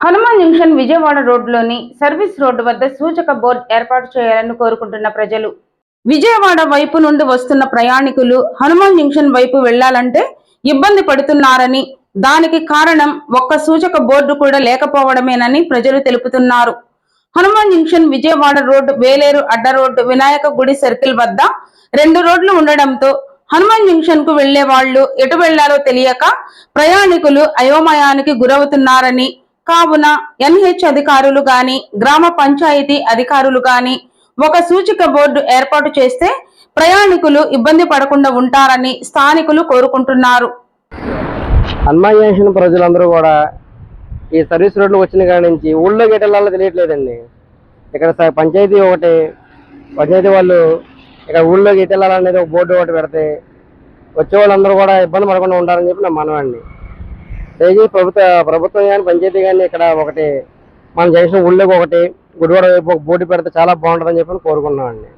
Hanuman junction Vijayawada రోడ్లోని service road వద్ద సూచక బోర్డు ఏర్పాటు చేయాలని కోరుకుంటున్న ప్రజలు. విజయవాడ వైపు నుండి వస్తున్న ప్రయాణికులు హనుమాన్ జంక్షన్ వైపు వెళ్ళాలంటే ఇబ్బంది పడుతున్నారని దానికి కారణం ఒక్క సూచక బోర్డు కూడా లేకపోవడమేనని ప్రజలు తెలుపుతున్నారు. హనుమాన్ జంక్షన్ విజయవాడ రోడ్డు వేలేరు అడ్డ రోడ్డు వినాయక గుడి సర్కిల్ వద్ద రెండు రోడ్లు ఉండడంతో హనుమాన్ జంక్షన్కు వెళ్ళే వాళ్ళు ఎటు వెళ్ళాలో తెలియక ప్రయాణికులు అయోమయానికి గురవుతున్నారని కావున ఎన్హెచ్ అధికారులు గాని గ్రామ పంచాయతీ అధికారులు గాని ఒక సూచిక బోర్డు ఏర్పాటు చేస్తే ప్రయాణికులు ఇబ్బంది పడకుండా ఉంటారని స్థానికులు కోరుకుంటున్నారు. హనుమాన్ జంక్షన్ ప్రజలందరూ కూడా ఈ సర్వీస్ రోడ్లు వచ్చిన కాడి నుంచి ఊళ్ళో గేటెళ్ళాలో తెలియట్లేదండి. ఇక్కడ స- పంచాయతీ ఒకటి పంచాయతీ వాళ్ళు ఇక్కడ ఊళ్ళో గేటెళ్ళాలనేది ఒక బోర్డు ఒకటి పెడితే వచ్చే వాళ్ళందరూ కూడా ఇబ్బంది పడకుండా ఉండాలని చెప్పి నా మనవండి దయచేసి ప్రభుత్వ ప్రభుత్వం కానీ పంచాయతీ కానీ ఇక్కడ ఒకటి మనం జంక్షన్ ఊళ్ళోకి ఒకటి గుడివాడ వైపు ఒక బోర్డు పెడితే చాలా బాగుంటుందని చెప్పి కోరుకున్నామండి